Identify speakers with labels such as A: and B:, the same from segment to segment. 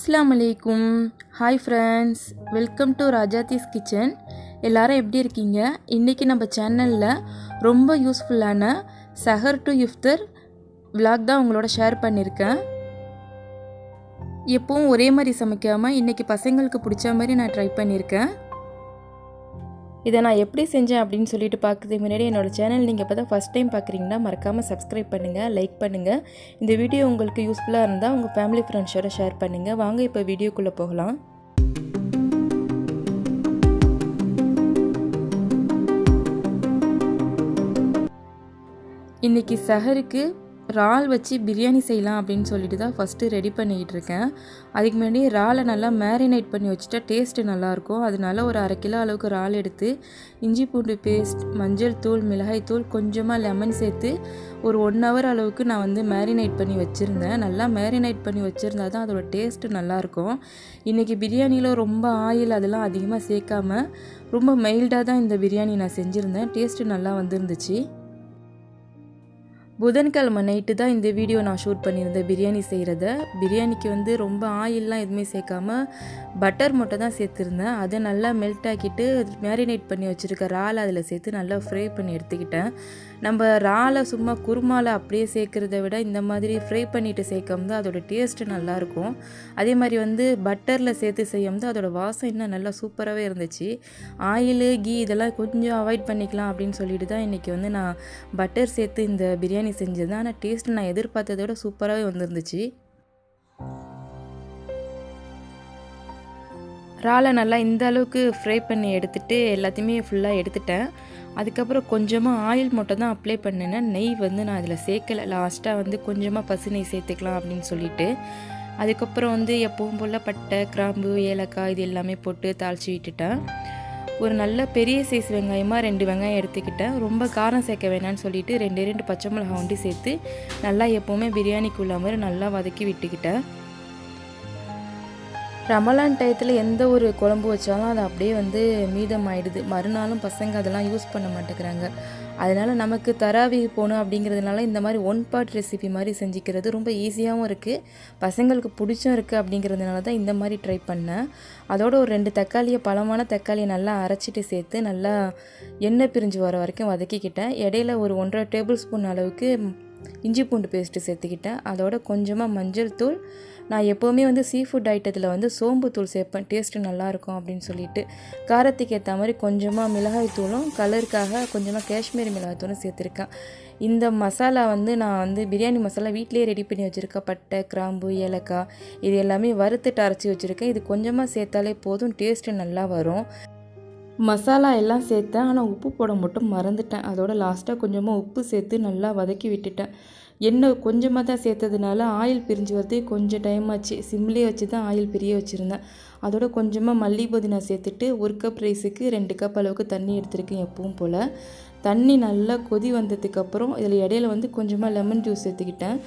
A: அஸ்லாம் அலைக்கும் hi friends welcome to Rajathi's kitchen எல்லாரும் எப்படி இருக்கீங்க? இன்றைக்கி நம்ம சேனலில் ரொம்ப யூஸ்ஃபுல்லான சஹர் டு இஃப்தர் விலாக் தான் உங்களோட ஷேர் பண்ணியிருக்கேன் எப்பவும் ஒரே மாதிரி சமைக்காமல் இன்றைக்கி பசங்களுக்கு பிடிச்ச மாதிரி நான் ட்ரை பண்ணியிருக்கேன் இதை நான் எப்படி செஞ்சேன் அப்படின்னு சொல்லிட்டு பார்க்குறதுக்கு முன்னாடி என்னோடய சேனல் நீங்கள் இப்போ தான் ஃபஸ்ட் டைம் பார்க்குறீங்கன்னா மறக்காமல் சப்ஸ்கிரைப் பண்ணுங்கள் லைக் பண்ணுங்கள் இந்த வீடியோ உங்களுக்கு யூஸ்ஃபுல்லாக இருந்தால் உங்கள் ஃபேமிலி ஃப்ரெண்ட்ஸோட ஷேர் பண்ணுங்கள் வாங்க இப்போ வீடியோக்குள்ளே போகலாம். இன்றைக்கி சஹருக்கு இறால் வச்சு பிரியாணி செய்யலாம் அப்படின்னு சொல்லிட்டு தான் ஃபஸ்ட்டு ரெடி பண்ணிக்கிட்டு இருக்கேன். அதுக்கு முன்னாடி இறாலை நல்லா மேரினேட் பண்ணி வச்சுட்டா டேஸ்ட்டு நல்லாயிருக்கும். அதனால ஒரு அரை கிலோ அளவுக்கு இறால் எடுத்து இஞ்சி பூண்டு பேஸ்ட் மஞ்சள் தூள் மிளகாய் தூள் கொஞ்சமாக லெமன் சேர்த்து ஒரு ஒன் ஹவர் அளவுக்கு நான் வந்து மேரினேட் பண்ணி வச்சுருந்தேன். நல்லா மேரினேட் பண்ணி வச்சுருந்தா தான் அதோட டேஸ்ட்டு நல்லாயிருக்கும். இன்றைக்கி பிரியாணியில் ரொம்ப ஆயில் அதெல்லாம் அதிகமாக சேர்க்காம ரொம்ப மைல்டாக தான் இந்த பிரியாணி நான் செஞ்சுருந்தேன். டேஸ்ட்டு நல்லா வந்துருந்துச்சு. புதன்கிழமை நைட்டு தான் இந்த வீடியோ நான் ஷூட் பண்ணியிருந்தேன் பிரியாணி செய்கிறத பிரியாணிக்கு வந்து ரொம்ப ஆயிலெலாம் எதுவுமே சேர்க்காம பட்டர் மட்டும் தான் சேர்த்துருந்தேன். அதை நல்லா மெல்ட் ஆக்கிட்டு மேரினேட் பண்ணி வச்சுருக்க இறால் அதில் சேர்த்து நல்லா ஃப்ரை பண்ணி எடுத்துக்கிட்டேன். நம்ம இறாலை சும்மா குருமாவில் அப்படியே சேர்க்குறத விட இந்த மாதிரி ஃப்ரை பண்ணிவிட்டு சேர்க்கும்போது அதோட டேஸ்ட்டு நல்லாயிருக்கும். அதே மாதிரி வந்து பட்டரில் சேர்த்து செய்யும்போது அதோட வாசம் இன்னும் நல்லா சூப்பராகவே இருந்துச்சு. ஆயிலு கீ இதெல்லாம் கொஞ்சம் அவாய்ட் பண்ணிக்கலாம் அப்படின்னு சொல்லிட்டு தான் இன்றைக்கி வந்து நான் பட்டர் சேர்த்து இந்த பிரியாணி செஞ்சது. ஆனால் டேஸ்ட் நான் எதிர்பார்த்ததை விட சூப்பராகவே வந்துருந்துச்சு. இறாலை நல்லா இந்த அளவுக்கு ஃப்ரை பண்ணி எடுத்துகிட்டு எல்லாத்தையுமே ஃபுல்லாக எடுத்துட்டேன். அதுக்கப்புறம் கொஞ்சமாக ஆயில் மட்டும் தான் அப்ளை பண்ணினேன் நெய் வந்து நான் அதில் சேர்க்கலை. லாஸ்ட்டாக வந்து கொஞ்சமாக பசு நெய் சேர்த்துக்கலாம் அப்படின்னு சொல்லிட்டு. அதுக்கப்புறம் வந்து எப்பவும் போல் பட்டை கிராம்பு ஏலக்காய் இது எல்லாமே போட்டு தாளித்து விட்டுட்டேன். ஒரு நல்ல பெரிய சைஸ் வெங்காயமாக ரெண்டு வெங்காயம் எடுத்துக்கிட்டேன். ரொம்ப காரம் சேர்க்க வேணான்னு சொல்லிட்டு ரெண்டு ரெண்டு பச்சை மிளகா ஒண்டி சேர்த்து நல்லா எப்போவுமே பிரியாணிக்குள்ள மாதிரி நல்லா வதக்கி விட்டுக்கிட்டேன். ரமலான் டயத்தில் எந்த ஒரு குழம்பு வச்சாலும் அது அப்படியே வந்து மீதம் ஆயிடுது மறுநாளும் பசங்க அதெல்லாம் யூஸ் பண்ண மாட்டேங்கிறாங்க. அதனால் நமக்கு தராவி போகணும் அப்படிங்கிறதுனால இந்த மாதிரி ஒன் பார்ட் ரெசிபி மாதிரி செஞ்சுக்கிறது ரொம்ப ஈஸியாகவும் இருக்குது பசங்களுக்கு பிடிச்சும் இருக்குது அப்படிங்கிறதுனால தான் இந்த மாதிரி ட்ரை பண்ணேன். அதோட ஒரு ரெண்டு தக்காளியை பழமான தக்காளியை நல்லா அரைச்சிட்டு சேர்த்து நல்லா எண்ணெய் பிரிஞ்சு வர வரைக்கும் வதக்கிக்கிட்டேன். இடையில ஒரு ஒன்றரை டேபிள் ஸ்பூன் அளவுக்கு இஞ்சி பூண்டு பேஸ்ட்டு சேர்த்துக்கிட்டேன். அதோட கொஞ்சமாக மஞ்சள் தூள் நான் எப்போவுமே வந்து சீ ஃபுட் ஐட்டத்தில் வந்து சோம்பு தூள் சேர்ப்பேன். டேஸ்ட்டு நல்லாயிருக்கும் அப்படின்னு சொல்லிட்டு. காரத்துக்கு ஏற்ற மாதிரி கொஞ்சமாக மிளகாய் தூளும் கலருக்காக கொஞ்சமாக காஷ்மீரி மிளகாய் தூளும் சேர்த்துருக்கேன். இந்த மசாலா வந்து நான் வந்து பிரியாணி மசாலா வீட்டிலேயே ரெடி பண்ணி வச்சுருக்கேன் பட்டை கிராம்பு ஏலக்காய் இது எல்லாமே வறுத்துட்டு அரைச்சி வச்சுருக்கேன். இது கொஞ்சமாக சேர்த்தாலே போதும் டேஸ்ட்டு நல்லா வரும். மசாலா எல்லாம் சேர்த்தேன் ஆனால் உப்பு போட மட்டும் மறந்துட்டேன். அதோட லாஸ்ட்டாக கொஞ்சமாக உப்பு சேர்த்து நல்லா வதக்கி விட்டுட்டேன். எண்ணெய் கொஞ்சமாக தான் சேர்த்ததுனால ஆயில் பிரிஞ்சு வரது கொஞ்சம் டைம் ஆச்சு. சிம்லேயே வச்சு தான் ஆயில் பிரிய வச்சுருந்தேன். அதோட கொஞ்சமாக மல்லி புதினா சேர்த்துட்டு ஒரு கப் ரைஸுக்கு ரெண்டு கப் அளவுக்கு தண்ணி எடுத்திருக்கேன் எப்பவும் போல். தண்ணி நல்லா கொதி வந்ததுக்கப்புறம் இதில் இடையில வந்து கொஞ்சமாக லெமன் ஜூஸ் சேர்த்துக்கிட்டேன்.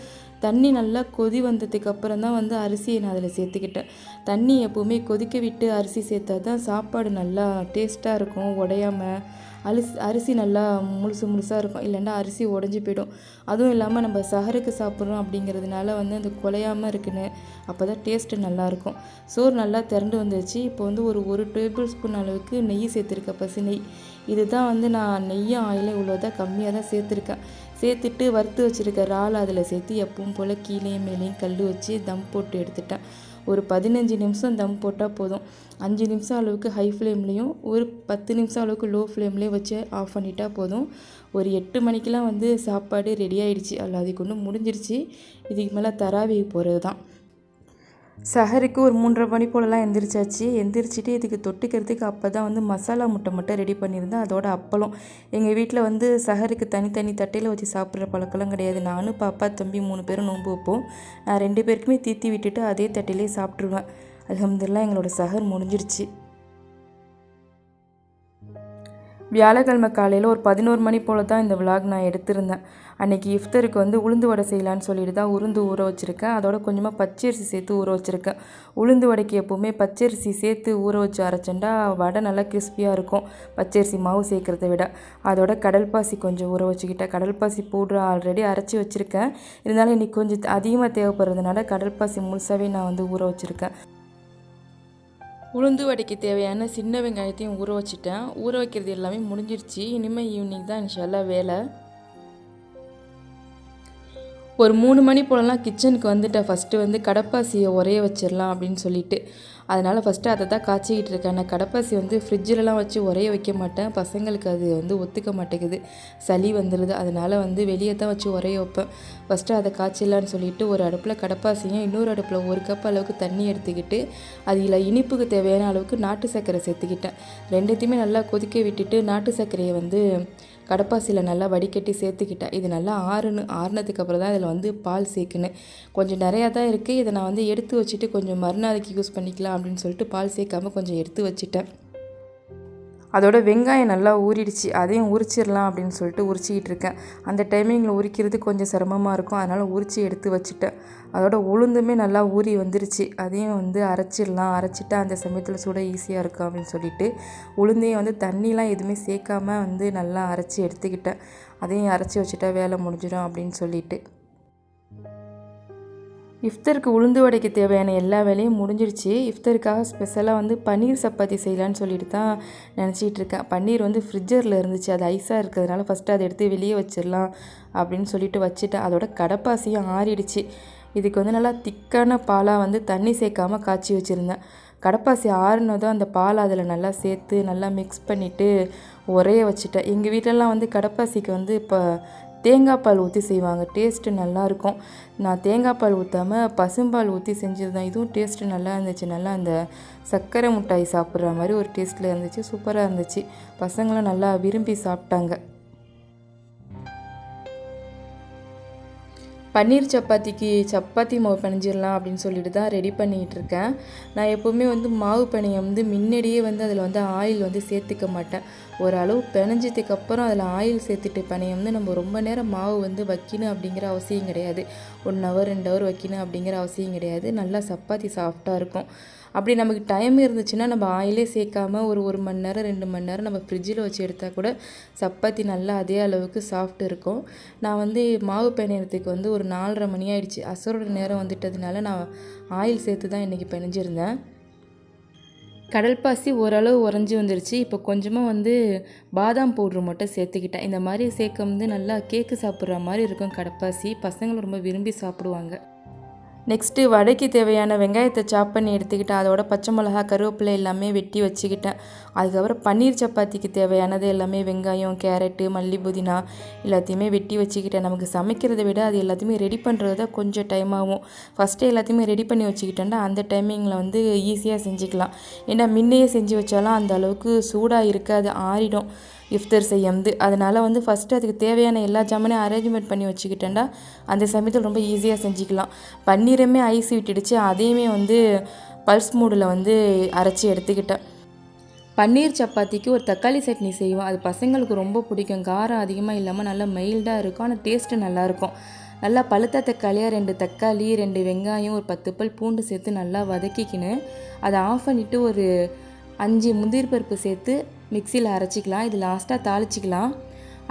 A: தண்ணி நல்லா கொதி வந்ததுக்கு அப்புறம் தான் வந்து அரிசியை நான் அதில் சேர்த்துக்கிட்டேன். தண்ணி எப்போவுமே கொதிக்க விட்டு அரிசி சேர்த்தா தான் சாப்பாடு நல்லா டேஸ்ட்டாக இருக்கும் உடையாமல் அரிசி அரிசி நல்லா முழுசு முழுசாக இருக்கும். இல்லைன்னா அரிசி உடஞ்சி போயிடும். அதுவும் இல்லாமல் நம்ம சஹருக்கு சாப்பிட்றோம் அப்படிங்கிறதுனால வந்து அந்த குலையாமல் இருக்குன்னு அப்போ தான் டேஸ்ட்டு நல்லாயிருக்கும் சோறு நல்லா திரண்டு வந்துருச்சு. இப்போ வந்து ஒரு ஒரு டேபிள் ஸ்பூன் அளவுக்கு நெய் சேர்த்துருக்கேன். பசு நெய். இதுதான் வந்து நான் நெய்யும் ஆயிலும் இவ்வளோதான் கம்மியாக தான் சேர்த்துருக்கேன். சேர்த்துட்டு வறுத்து வச்சுருக்க இறால் அதில் சேர்த்து எப்பவும் போல் கீழே மேலேயும் கல் வச்சு தம் போட்டு எடுத்துட்டேன். ஒரு பதினஞ்சு நிமிஷம் தம் போட்டால் போதும். அஞ்சு நிமிஷம் அளவுக்கு ஹை ஃப்ளேம்லேயும் ஒரு பத்து நிமிஷம் அளவுக்கு லோ ஃப்ளேம்லேயும் வச்சு ஆஃப் பண்ணிட்டால் போதும். ஒரு எட்டு மணிக்கெலாம் வந்து சாப்பாடு ரெடி ஆகிடுச்சு அல்ல அதுக்கு ஒன்றும் முடிஞ்சிருச்சு. இதுக்கு மேலே தராவி போகிறது தான் சஹருக்கு ஒரு மூன்றரை மணி போலலாம் எந்திரிச்சாச்சு. எந்திரிச்சிட்டு இதுக்கு தொட்டுக்கிறதுக்கு அப்போ தான் வந்து மசாலா முட்டை மட்டும் ரெடி பண்ணியிருந்தேன். அதோட அப்பளம். எங்கள் வீட்டில் வந்து சஹருக்கு தனித்தனி தட்டையில் வச்சு சாப்பிட்ற பழக்கம்லாம் கிடையாது. நானும் பாப்பா தம்பி மூணு பேரும் நோன்பு வைப்போம். நான் ரெண்டு பேருக்குமே தீத்தி விட்டுட்டு அதே தட்டையிலே சாப்பிட்ருவேன் அலமதுல்லாம் எங்களோட சஹர் முடிஞ்சிருச்சு. வியாழக்கிழமை காலையில் ஒரு பதினோரு மணி போல் தான் இந்த விலாக் நான் எடுத்திருந்தேன். அன்றைக்கி இஃப்தருக்கு வந்து உளுந்து வடை செய்யலான்னு சொல்லிட்டு தான் உளுந்து ஊற வச்சுருக்கேன். அதோட கொஞ்சமாக பச்சரிசி சேர்த்து ஊற வச்சுருக்கேன். உளுந்து வடைக்கு எப்போவுமே பச்சரிசி சேர்த்து ஊற வச்சு அரைச்சேன்டா வடை நல்லா கிறிஸ்பியாக இருக்கும். பச்சரிசி மாவு சேர்க்குறத விட. அதோட கடல் பாசி கொஞ்சம் ஊற வச்சுக்கிட்டேன். கடல் பாசி பவுட்ரு ஆல்ரெடி அரைச்சி வச்சுருக்கேன். இருந்தாலும் இன்றைக்கி கொஞ்சம் அதிகமாக தேவைப்படுறதுனால கடல் பாசி முழுசாகவே நான் வந்து ஊற வச்சுருக்கேன். உளுந்து வடைக்கு தேவையான சின்ன வெங்காயத்தையும் ஊற வச்சுட்டேன். ஊற வைக்கிறது எல்லாமே முடிஞ்சிருச்சு. இனிமேல் ஈவினிங் தான் இன்ஷால்லாம் வேலை. ஒரு மூணு மணி போலலாம் கிச்சனுக்கு வந்துட்டேன். ஃபஸ்ட்டு வந்து கடப்பாசியை உரைய வச்சிடலாம் அப்படின்னு சொல்லிட்டு. அதனால் ஃபஸ்ட்டு அதை தான் காய்ச்சிக்கிட்டு இருக்கேன். நான் கடப்பாசி வந்து ஃப்ரிட்ஜிலலாம் வச்சு உரைய வைக்க மாட்டேன். பசங்களுக்கு அது வந்து ஒத்துக்க மாட்டேங்குது. சளி வந்துடுது அதனால் வந்து வெளியே தான் வச்சு உரைய வைப்பேன். ஃபஸ்ட்டு அதை காய்ச்சிடலான்னு சொல்லிட்டு ஒரு அடுப்பில் கடப்பாசியும் இன்னொரு அடுப்பில் ஒரு கப் அளவுக்கு தண்ணி எடுத்துக்கிட்டு அதில் இனிப்புக்கு தேவையான அளவுக்கு நாட்டு சர்க்கரை சேர்த்துக்கிட்டேன். ரெண்டுத்தையுமே நல்லா கொதிக்க விட்டுட்டு நாட்டு சர்க்கரையை வந்து கடப்பாசியில் நல்லா வடிகட்டி சேர்த்துக்கிட்டேன். இது நல்லா ஆறுனு ஆறுனதுக்கப்புறம் தான் இதில் வந்து பால் சேர்க்கணும் கொஞ்சம் நிறையா தான் இருக்குது இதை நான் வந்து எடுத்து வச்சுட்டு கொஞ்சம் மறுநாளைக்கு யூஸ் பண்ணிக்கலாம் அப்படின்னு சொல்லிட்டு பால் சேர்க்காமல் கொஞ்சம் எடுத்து வச்சுட்டேன். அதோட வெங்காயம் நல்லா ஊறிடுச்சு அதையும் உரிச்சிடலாம் அப்படின்னு சொல்லிட்டு உரிச்சிக்கிட்டு இருக்கேன். அந்த டைமிங்கில் உரிக்கிறது கொஞ்சம் சிரமமாக இருக்கும். அதனால் உரித்து எடுத்து வச்சுட்டேன். அதோட உளுந்துமே நல்லா ஊறி வந்துருச்சு. அதையும் வந்து அரைச்சிடலாம். அரைச்சிட்டா அந்த சமயத்தில் சுட ஈஸியாக இருக்கும் அப்படின்னு சொல்லிட்டு உளுந்தையும் வந்து தண்ணிலாம் எதுவுமே சேர்க்காம வந்து நல்லா அரைச்சி எடுத்துக்கிட்டேன். அதையும் அரைச்சி வச்சுட்டா வேலை முடிஞ்சிடும் அப்படின்னு சொல்லிட்டு. இஃப்தருக்கு உளுந்து வடைக்கு தேவையான எல்லா வேலையும் முடிஞ்சிருச்சு இஃப்தருக்காக ஸ்பெஷலாக வந்து பன்னீர் சப்பாத்தி செய்யலான்னு சொல்லிட்டு தான் நினச்சிட்டு இருக்கேன். பன்னீர் வந்து ஃப்ரிட்ஜரில் இருந்துச்சு. அது ஐஸாக இருக்கிறதுனால ஃபஸ்ட்டு அதை எடுத்து வெளியே வச்சிடலாம் அப்படின்னு சொல்லிட்டு வச்சுட்டேன். அதோட கடப்பாசியும் ஆறிடுச்சு. இதுக்கு வந்து நல்லா திக்கான பாலாக வந்து தண்ணி சேர்க்காம காய்ச்சி வச்சுருந்தேன். கடப்பாசி ஆறுனதும் அந்த பால் அதில் நல்லா சேர்த்து நல்லா மிக்ஸ் பண்ணிவிட்டு உரைய வச்சுட்டேன். எங்கள் வீட்டிலலாம் வந்து கடப்பாசிக்கு வந்து இப்போ தேங்காய் பால் ஊற்றி செய்வாங்க. டேஸ்ட்டு நல்லாயிருக்கும் நான் தேங்காய் பால் ஊற்றாமல் பசும்பால் ஊற்றி செஞ்சுருந்தேன் இதுவும் டேஸ்ட்டு நல்லா இருந்துச்சு. நல்லா அந்த சர்க்கரை மிட்டாய் சாப்பிட்ற மாதிரி ஒரு டேஸ்ட்டில் இருந்துச்சு. சூப்பராக இருந்துச்சு. பசங்களும் நல்லா விரும்பி சாப்பிட்டாங்க. பன்னீர் சப்பாத்திக்கு சப்பாத்தி மாவு பிணைஞ்சிடலாம் அப்படின்னு சொல்லிட்டு தான் ரெடி பண்ணிகிட்டு இருக்கேன். நான் எப்போவுமே வந்து மாவு பிணையை வந்து முன்னாடியே வந்து அதில் வந்து ஆயில் வந்து சேர்த்துக்க மாட்டேன். ஓரளவு பிணைஞ்சதுக்கப்புறம் அதில் ஆயில் சேர்த்துட்டு பிணைய வந்து நம்ம ரொம்ப நேரம் மாவு வந்து வைக்கணும் அப்படிங்கிற அவசியம் கிடையாது. ஒன் ஹவர் ரெண்டு ஹவர் வைக்கணும் அப்படிங்கிற அவசியம் கிடையாது. நல்லா சப்பாத்தி சாஃப்டாக இருக்கும். அப்படி நமக்கு டைம் இருந்துச்சுன்னா நம்ம ஆயிலே சேர்க்காம ஒரு ஒரு மணி நேரம் ரெண்டு மணி நேரம் நம்ம ஃப்ரிட்ஜில் வச்சு எடுத்தால் கூட சப்பாத்தி நல்லா அதே அளவுக்கு சாஃப்ட் இருக்கும். நான் வந்து மாவு பிணையறதுக்கு வந்து ஒரு நாலரை மணி ஆயிடுச்சு. அசரோட நேரம் வந்துட்டதுனால நான் ஆயில் சேர்த்து தான் இன்றைக்கி பிணைஞ்சிருந்தேன் கடல் பாசி ஓரளவு உறைஞ்சி வந்துருச்சு. இப்போ கொஞ்சமாக வந்து பாதாம் பவுட்ரு மட்டும் சேர்த்துக்கிட்டேன். இந்த மாதிரி சேர்க்க வந்து நல்லா கேக்கு சாப்பிட்ற மாதிரி இருக்கும் கடப்பாசி பசங்களும் ரொம்ப விரும்பி சாப்பிடுவாங்க. நெக்ஸ்ட்டு வடைக்கு தேவையான வெங்காயத்தை சாப் பண்ணி எடுத்துக்கிட்டேன். அதோட பச்சை மிளகா கருவேப்பிலை எல்லாமே வெட்டி வச்சுக்கிட்டேன். அதுக்கப்புறம் பன்னீர் சப்பாத்திக்கு தேவையானது எல்லாமே வெங்காயம் கேரட்டு மல்லி புதினா எல்லாத்தையுமே வெட்டி வச்சுக்கிட்டேன். நமக்கு சமைக்கிறத விட அது எல்லாத்தையுமே ரெடி பண்ணுறது தான் கொஞ்சம் டைம் ஆகும். ஃபஸ்ட்டு எல்லாத்தையுமே ரெடி பண்ணி வச்சுக்கிட்டேன்னா அந்த டைமிங்கில் வந்து ஈஸியாக செஞ்சுக்கலாம். ஏன்னா முன்னையே செஞ்சு வச்சாலும் அந்த அளவுக்கு சூடாக இருக்காது ஆறிடும். இஃப்தர் செய்யறது. அதனால் வந்து ஃபஸ்ட்டு அதுக்கு தேவையான எல்லா ஜாமானையும் அரேஞ்ச்மெண்ட் பண்ணி வச்சுக்கிட்டேன்டா அந்த சமயத்தில் ரொம்ப ஈஸியாக செஞ்சுக்கலாம். பன்னீருமே ஐஸ் விட்டுடுச்சு அதையுமே வந்து பல்ஸ் மூடில் வந்து அரைச்சி எடுத்துக்கிட்டேன். பன்னீர் சப்பாத்திக்கு ஒரு தக்காளி சட்னி செய்வோம் அது பசங்களுக்கு ரொம்ப பிடிக்கும். காரம் அதிகமாக இல்லாமல் நல்லா மைல்டாக இருக்கும். ஆனால் டேஸ்ட்டு நல்லாயிருக்கும் நல்லா பழுத்த தக்காளியாக ரெண்டு தக்காளி ரெண்டு வெங்காயம் ஒரு பத்து பல் பூண்டு சேர்த்து நல்லா வதக்கிக்கின்னு அதை ஆஃப் பண்ணிவிட்டு ஒரு அஞ்சு முந்திரி பருப்பு சேர்த்து மிக்சியில் அரைச்சிக்கலாம் இது லாஸ்ட்டாக தாளிச்சிக்கலாம்.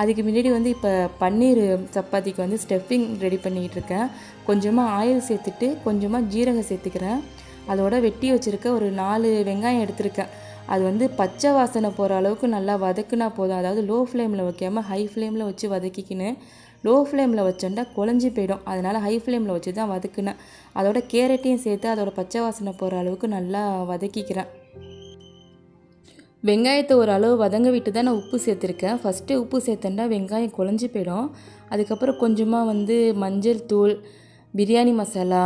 A: அதுக்கு முன்னாடி வந்து இப்போ பன்னீர் சப்பாத்திக்கு வந்து ஸ்டெஃபிங் ரெடி பண்ணிக்கிட்டு இருக்கேன் கொஞ்சமாக ஆயில் சேர்த்துட்டு கொஞ்சமாக ஜீரகம் சேர்த்துக்கிறேன். அதோட வெட்டி வச்சுருக்க ஒரு நாலு வெங்காயம் எடுத்திருக்கேன். அது வந்து பச்சை வாசனை போகிற அளவுக்கு நல்லா வதக்குனா போதும். அதாவது லோ ஃப்ளேமில் வைக்காமல் ஹை ஃப்ளேமில் வச்சு வதக்கிக்கின்னு லோ ஃப்ளேமில் வச்சோண்டா குழஞ்சி போயிடும். அதனால் ஹை ஃப்ளேமில் வச்சு தான் வதக்குனேன். அதோட கேரட்டையும் சேர்த்து அதோட பச்சை வாசனை போகிற அளவுக்கு நல்லா வதக்கிக்கிறேன். வெங்காயத்தை ஒரு அளவு வதங்க விட்டு தான் நான் உப்பு சேர்த்துருக்கேன். ஃபஸ்ட்டு உப்பு சேர்த்தேன்னா வெங்காயம் குழஞ்சி போயிடும். அதுக்கப்புறம் கொஞ்சமாக வந்து மஞ்சள் தூள் பிரியாணி மசாலா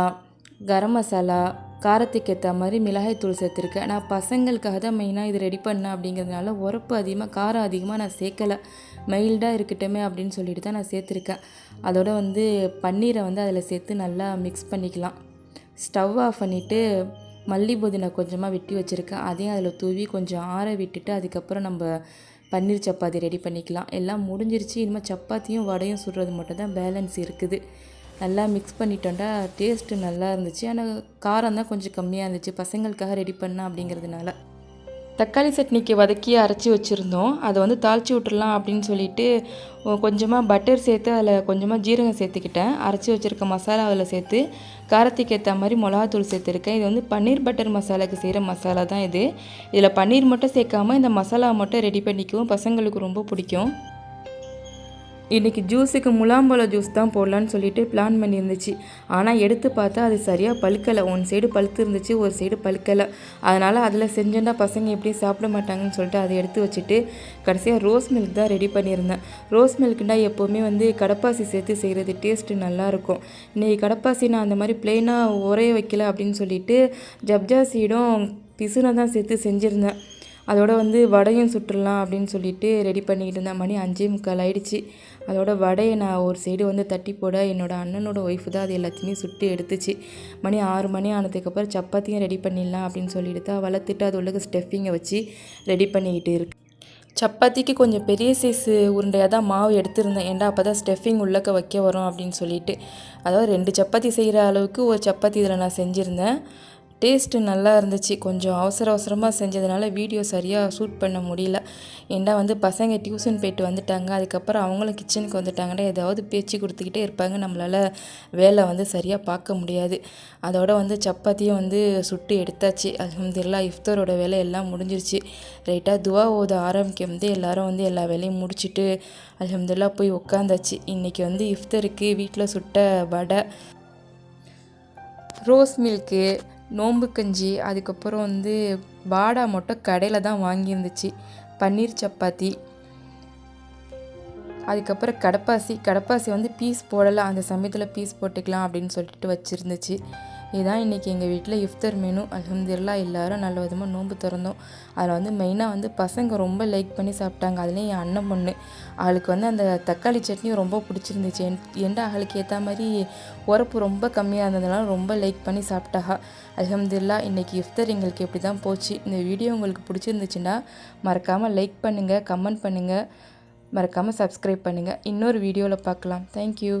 A: கரம் மசாலா காரத்துக்கு ஏற்ற மாதிரி மிளகாய் தூள் சேர்த்துருக்கேன். நான் பசங்களுக்காக தான் மெயினாக இது ரெடி பண்ணேன் அப்படிங்கிறதுனால உரப்பு அதிகமாக காரம் அதிகமாக நான் சேர்க்கலை. மைல்டாக இருக்கட்டுமே அப்படின்னு சொல்லிட்டு தான் நான் சேர்த்துருக்கேன். அதோட வந்து பன்னீரை வந்து அதில் சேர்த்து நல்லா மிக்ஸ் பண்ணிக்கலாம். ஸ்டவ் ஆஃப் பண்ணிவிட்டு மல்லி புதினா கொஞ்சமாக வெட்டி வச்சுருக்கேன் அதையும் அதில் தூவி கொஞ்சம் ஆற விட்டுட்டு அதுக்கப்புறம் நம்ம பன்னீர் சப்பாத்தி ரெடி பண்ணிக்கலாம். எல்லாம் முடிஞ்சிருச்சு. இனிமேல் சப்பாத்தியும் வடையும் சுடுறது மட்டும் தான் பேலன்ஸ் இருக்குது. நல்லா மிக்ஸ் பண்ணிட்டோம்டா டேஸ்ட்டு நல்லா இருந்துச்சு. ஆனால் காரம் தான் கொஞ்சம் கம்மியாக இருந்துச்சு. பசங்களுக்காக ரெடி பண்ண அப்படிங்கிறதுனால. தக்காளி சட்னிக்கு வதக்கி அரைச்சி வச்சுருந்தோம். அதை வந்து தாளித்து விட்டுடலாம் அப்படின்னு சொல்லிட்டு கொஞ்சமாக பட்டர் சேர்த்து அதில் கொஞ்சமாக ஜீரகம் சேர்த்துக்கிட்டேன். அரைச்சி வச்சுருக்க மசாலா அதில் சேர்த்து காரத்துக்கு ஏற்ற மாதிரி மிளகாத்தூள் சேர்த்துருக்கேன். இது வந்து பன்னீர் பட்டர் மசாலாவுக்கு செய்கிற மசாலா தான் இது. இதில் பன்னீர் மட்டும் சேர்க்காம இந்த மசாலா மட்டும் ரெடி பண்ணிக்கவும். பசங்களுக்கு ரொம்ப பிடிக்கும். இன்றைக்கி ஜூஸுக்கு முலாம்பழ ஜூஸ் தான் போடலான்னு சொல்லிட்டு பிளான் பண்ணியிருந்துச்சு. ஆனால் எடுத்து பார்த்தா அது சரியாக பழுக்கலை. ஒன் சைடு பழுத்து இருந்துச்சு ஒரு சைடு பழுக்கலை. அதனால் அதில் செஞ்சோன்னா பசங்க எப்படி சாப்பிட மாட்டாங்கன்னு சொல்லிட்டு அதை எடுத்து வச்சுட்டு கடைசியாக ரோஸ் மில்க் தான் ரெடி பண்ணியிருந்தேன். ரோஸ் மில்க்னால் எப்போவுமே வந்து கடப்பாசி சேர்த்து செய்கிறது டேஸ்ட்டு நல்லாயிருக்கும் இன்றைக்கி கடப்பாசி நான் அந்த மாதிரி பிளெயினாக உரைய வைக்கல அப்படின்னு சொல்லிட்டு ஜப்ஜா சீடும் பிசுனை தான் சேர்த்து செஞ்சுருந்தேன். அதோட வந்து வடையும் சுட்டுடலாம் அப்படின்னு சொல்லிட்டு ரெடி பண்ணிக்கிட்டு இருந்தேன் மணி அஞ்சே முக்கால் ஆயிடுச்சு. அதோட வடையை நான் ஒரு சைடு வந்து தட்டி போட என்னோடய அண்ணனோட ஒய்ஃபு தான் அது எல்லாத்தையுமே சுட்டு எடுத்துச்சு. மணி ஆறு மணி ஆனதுக்கப்புறம் சப்பாத்தியும் ரெடி பண்ணிடலாம் அப்படின்னு சொல்லிட்டு தான் வளர்த்துட்டு அது உள்ள ஸ்டெஃபிங்கை வச்சு ரெடி பண்ணிக்கிட்டு இருக்கு. சப்பாத்திக்கு கொஞ்சம் பெரிய சைஸு உருண்டையாக தான் மாவு எடுத்திருந்தேன். ஏன்டா அப்போ தான் ஸ்டெஃபிங் உள்ளக்க வைக்க வரும் அப்படின்னு சொல்லிட்டு. அதாவது ரெண்டு சப்பாத்தி செய்கிற அளவுக்கு ஒரு சப்பாத்தி இதில் நான் செஞ்சுருந்தேன். டேஸ்ட்டு நல்லா இருந்துச்சு. கொஞ்சம் அவசர அவசரமாக செஞ்சதுனால வீடியோ சரியாக ஷூட் பண்ண முடியல. ஏன்னா வந்து பசங்க டியூஷன் போயிட்டு வந்துட்டாங்க. அதுக்கப்புறம் அவங்களும் கிச்சனுக்கு வந்துட்டாங்கன்னா ஏதாவது பேச்சு கொடுத்துக்கிட்டே இருப்பாங்க. நம்மளால் வேலை வந்து சரியாக பார்க்க முடியாது. அதோட வந்து சப்பாத்தியும் வந்து சுட்டு எடுத்தாச்சு. அலமதுல்லா இஃப்தரோட வேலை எல்லாம் முடிஞ்சிருச்சு. ரைட்டாக துவா ஓத ஆரம்பிக்கும் வந்து எல்லோரும் வந்து எல்லா வேலையும் முடிச்சுட்டு அலமதுல்லா போய் உட்காந்தாச்சு இன்றைக்கி வந்து இஃப்தருக்கு வீட்டில் சுட்ட வடை. ரோஸ் மில்க்கு நோம்பு கஞ்சி அதுக்கப்புறம் வந்து பாடா மட்டும் கடையில் தான் வாங்கியிருந்துச்சு. பன்னீர் சப்பாத்தி அதுக்கப்புறம் கடப்பாசி. கடப்பாசி வந்து பீஸ் போடலாம் அந்த சமயத்தில் பீஸ் போட்டுக்கலாம் அப்படின்னு சொல்லிட்டு வச்சுருந்துச்சு. இதுதான் இன்றைக்கி எங்கள் வீட்டில் இஃப்தர் மெனு. அலமதுல்லா எல்லோரும் நல்ல விதமாக நோன்பு திறந்தோம். அதில் வந்து மெயினாக வந்து பசங்க ரொம்ப லைக் பண்ணி சாப்பிட்டாங்க. அதுலேயும் என் அண்ணன் பொண்ணு. அவளுக்கு வந்து அந்த தக்காளி சட்னி ரொம்ப பிடிச்சிருந்துச்சு. என் எந்த அவளுக்கு ஏற்ற மாதிரி உரப்பு ரொம்ப கம்மியாக இருந்ததுனால ரொம்ப லைக் பண்ணி சாப்பிட்டாகா. அலமதுல்லா இன்றைக்கி இஃப்தர் எங்களுக்கு இப்படி தான் போச்சு. இந்த வீடியோ உங்களுக்கு பிடிச்சிருந்துச்சுன்னா மறக்காமல் லைக் பண்ணுங்கள் கமெண்ட் பண்ணுங்கள் மறக்காமல் சப்ஸ்கிரைப் பண்ணுங்கள் இன்னொரு வீடியோவில் பார்க்கலாம் தேங்க்யூ